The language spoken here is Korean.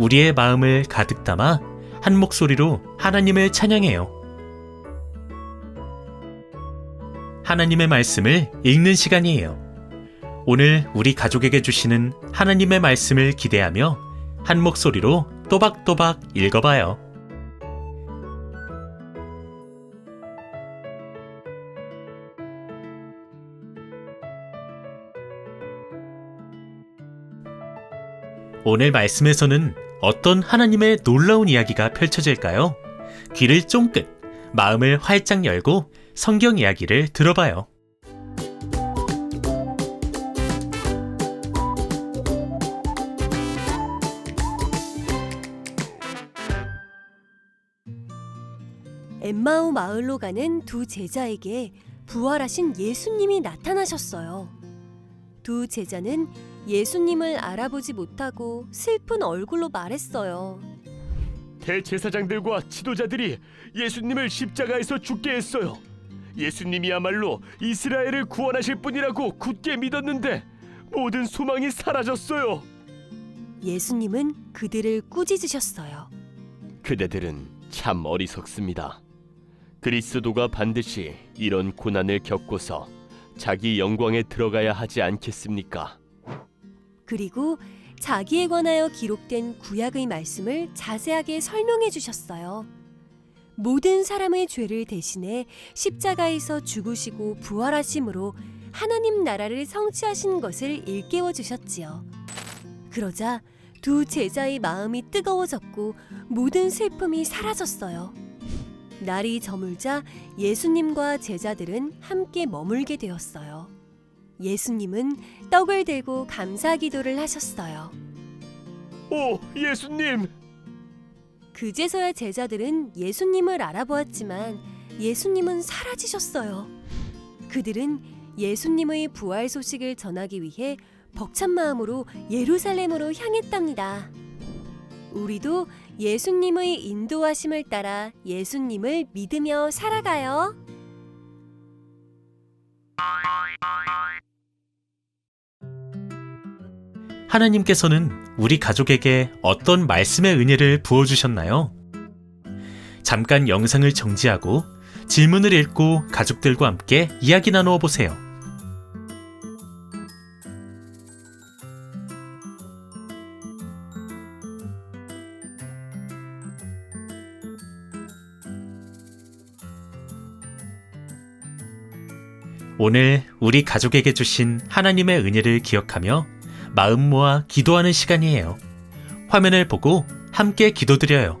우리의 마음을 가득 담아 한 목소리로 하나님을 찬양해요. 하나님의 말씀을 읽는 시간이에요. 오늘 우리 가족에게 주시는 하나님의 말씀을 기대하며 한 목소리로 또박또박 읽어봐요. 오늘 말씀에서는 어떤 하나님의 놀라운 이야기가 펼쳐질까요? 귀를 쫑긋, 마음을 활짝 열고 성경 이야기를 들어봐요. 엠마오 마을로 가는 두 제자에게 부활하신 예수님이 나타나셨어요. 두 제자는 예수님을 알아보지 못하고 슬픈 얼굴로 말했어요. 대제사장들과 지도자들이 예수님을 십자가에서 죽게 했어요. 예수님이야말로 이스라엘을 구원하실 분이라고 굳게 믿었는데 모든 소망이 사라졌어요. 예수님은 그들을 꾸짖으셨어요. 그대들은 참 어리석습니다. 그리스도가 반드시 이런 고난을 겪고서 자기 영광에 들어가야 하지 않겠습니까? 그리고 자기에 관하여 기록된 구약의 말씀을 자세하게 설명해 주셨어요. 모든 사람의 죄를 대신해 십자가에서 죽으시고 부활하심으로 하나님 나라를 성취하신 것을 일깨워 주셨지요. 그러자 두 제자의 마음이 뜨거워졌고 모든 슬픔이 사라졌어요. 날이 저물자 예수님과 제자들은 함께 머물게 되었어요. 예수님은 떡을 들고 감사 기도를 하셨어요. 오, 예수님! 그제서야 제자들은 예수님을 알아보았지만 예수님은 사라지셨어요. 그들은 예수님의 부활 소식을 전하기 위해 벅찬 마음으로 예루살렘으로 향했답니다. 우리도 예수님의 인도하심을 따라 예수님을 믿으며 살아가요. 하나님께서는 우리 가족에게 어떤 말씀의 은혜를 부어주셨나요? 잠깐 영상을 정지하고 질문을 읽고 가족들과 함께 이야기 나누어 보세요. 오늘 우리 가족에게 주신 하나님의 은혜를 기억하며 마음 모아 기도하는 시간이에요. 화면을 보고 함께 기도드려요.